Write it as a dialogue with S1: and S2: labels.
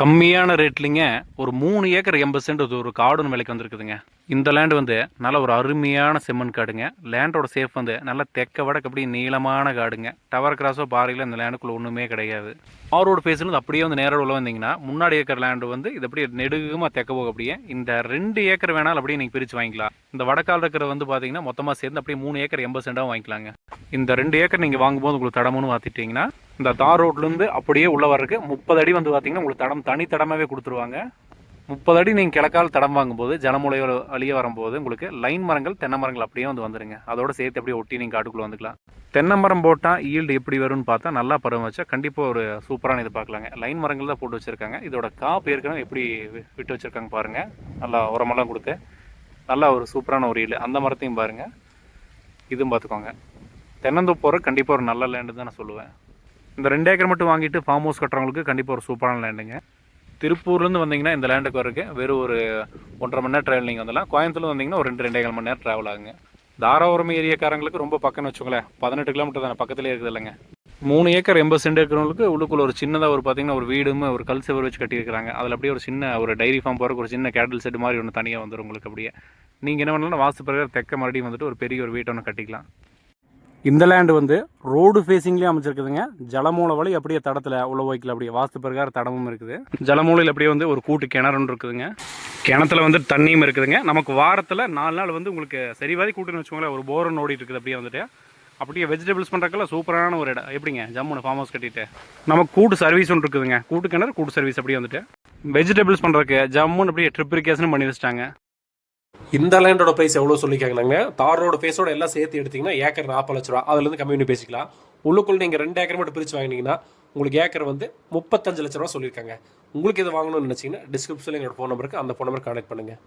S1: கம்மியான ரேட்லிங்க ஒரு மூணு ஏக்கர் எண்பது சென்ட் ஒரு காடுன்னு விலைக்கு வந்திருக்குதுங்க. இந்த லேண்ட் வந்து நல்ல ஒரு அருமையான செம்மண் காடுங்க. லேண்டோட சேஃப் வந்து நல்ல தெக்க வடக்கு அப்படியே நீளமான காடுங்க. டவர் கிராஸோ பாறையில் இந்த லேண்டுக்குள்ளே ஒன்றுமே கிடையாது. ஆரோடு ஃபேஸ்லேருந்து அப்படியே வந்து நேரோட உள்ள வந்தீங்கன்னா முன்னாடி ஏக்கர் லேண்டு வந்து இது அப்படியே நெடுகமாக தெக்க போக அப்படியே. இந்த ரெண்டு ஏக்கர் வேணாலும் அப்படியே நீங்கள் பிரித்து வாங்கிக்கலாம். இந்த வடக்கால் இருக்கிற வந்து பார்த்தீங்கன்னா மொத்தமாக சேர்ந்து அப்படியே மூணு ஏக்கர் எண்பது சென்டாக வாங்கிக்கலாங்க. இந்த ரெண்டு ஏக்கர் நீங்கள் வாங்கும்போது உங்களுக்கு தடமுன்னு பார்த்துட்டிங்கன்னா இந்த தார் ரோட்லேருந்து அப்படியே உள்ள வர்றதுக்கு முப்பது அடி வந்து பார்த்தீங்கன்னா உங்களுக்கு தடம் தனி தடமாகவே கொடுத்துருவாங்க. முப்பது அடி நீங்கள் கிழக்கால் தடம் வாங்கும்போது ஜனமுலையோ வழியே வரும்போது உங்களுக்கு லைன் மரங்கள் தென்னை மரங்கள் அப்படியே வந்து வந்துருங்க. அதோட சேர்த்து அப்படியே ஒட்டி நீங்கள் காட்டுக்குள்ளே வந்துக்கலாம். தென்னை மரம் போட்டால் ஈல்டு எப்படி வரும்னு பார்த்தா நல்லா பருவம் வச்சா கண்டிப்பாக ஒரு சூப்பரான இது பார்க்கலாங்க. லைன் மரங்கள் தான் போட்டு வச்சுருக்காங்க. இதோட காப்பு ஏற்கனவே எப்படி விட்டு வச்சுருக்காங்க பாருங்கள் நல்லா உரமெல்லாம் கொடுத்து நல்லா ஒரு சூப்பரான ஒரு ஈல்டு அந்த மரத்தையும் பாருங்கள் இதுவும் பார்த்துக்கோங்க. தென்னந்தோப்போர் கண்டிப்பாக ஒரு நல்ல லேண்டு தான் நான் சொல்லுவேன். இந்த ரெண்டு ஏக்கர் மட்டும் வாங்கிட்டு ஃபார்ம் ஹவுஸ் கட்டுறவங்களுக்கு கண்டிப்பாக ஒரு சூப்பரான லேண்டுங்க திருப்பூர்லேருந்து வந்தீங்கன்னா இந்த லேண்டுக்கு வரைக்கும் வெறும் ஒரு ஒன்றரை மணி நேரம் ட்ராவல் நீங்கள் வந்துடலாம். கோயம்புத்தூர்ல வந்தீங்கன்னா ஒரு ரெண்டு ரெண்டே மணி நேரம் ட்ராவல் ஆகுங்க. தாராபுரம் ஏரியாக்காரங்களுக்கு ரொம்ப பக்கம்னு வச்சுக்கோங்களேன். பதினெட்டு கிலோமீட்டர் தானே பக்கத்துலேயே இருக்குது இல்லைங்க. மூணு ஏக்கர் எண்பது சென்ட் இருக்கிறவங்களுக்கு உள்ளுக்குள்ள ஒரு சின்னதாக ஒரு பார்த்தீங்கன்னா ஒரு வீடும் ஒரு கல் செவர் வச்சு கட்டியிருக்காங்க அதில் அப்படியே ஒரு சின்ன ஒரு டைரி ஃபார்ம் போகிறக்கு ஒரு சின்ன கேட்டல் செட் மாதிரி ஒன்று தனியாக வந்துடும் உங்களுக்கு அப்படியே. நீங்கள் என்ன பண்ணலாம் வாஸ்து பிரகாரம் தெக்க மறுபடியும் வந்துட்டு ஒரு பெரிய ஒரு வீட்டை ஒன்று கட்டிக்கலாம். இந்த லேண்டு வந்து ரோடு ஃபேஸிங்லேயே அமைச்சிருக்குதுங்க ஜலமூல வழி அப்படியே தடத்தில் உள்ள வைக்கல அப்படியே வாஸ்து பிரகாரம் தடமும் இருக்குது. ஜலமூலையில் அப்படியே வந்து ஒரு கூட்டு கிணறுன்னு இருக்குதுங்க. கிணத்துல வந்து தண்ணியும் இருக்குதுங்க. நமக்கு வாரத்தில் நாலு நாள் வந்து உங்களுக்கு சரிவாதி கூட்டுன்னு வச்சுக்கோங்களேன் ஒரு போரன் ஓடிட்டு இருக்குது அப்படியே வந்துட்டு. அப்படியே வெஜிடபிள்ஸ் பண்ணுறக்கெல்லாம் சூப்பரான ஒரு இடம். எப்படிங்க? ஜம்முன்னு ஃபார்ம் ஹவுஸ் கட்டிட்டு. நமக்கு கூட்டு சர்வீஸ் ஒன்று இருக்குதுங்க. கூட்டு கிணறு கூட்டு சர்வீஸ் அப்படியே வந்துட்டு. வெஜிடபிள்ஸ் பண்ணுறதுக்கு ஜம்முன்னு அப்படியே ட்ரிப் இரிகேஷன் பண்ணி வச்சிட்டாங்க.
S2: இந்த லேண்டோட ப்ரைஸ் எவ்வளோ சொல்லிக்காங்களாங்க தாரோட ரோடு ஃபேஸோட எல்லாம் சேர்த்து எடுத்தீங்கன்னா ஏக்கர் நாற்பது லட்ச ரூபா. அதுலேருந்து கம்மி பண்ணி பேசிக்கலாம். உள்ளுக்குள்ள நீங்கள் ரெண்டு ஏக்கர் மட்டும் பிரித்து வாங்கினீங்கன்னா உங்களுக்கு ஏக்கர் வந்து முப்பத்தஞ்சு லட்ச ரூபா சொல்லியிருக்காங்க. உங்களுக்கு இதை வாங்கணும்னு நினச்சிங்கன்னா டிஸ்கிரிப்ஷனில் எங்களோட ஃபோன் நம்பருக்கு அந்த ஃபோன் நம்பர் கான்டாக்ட் பண்ணுங்கள்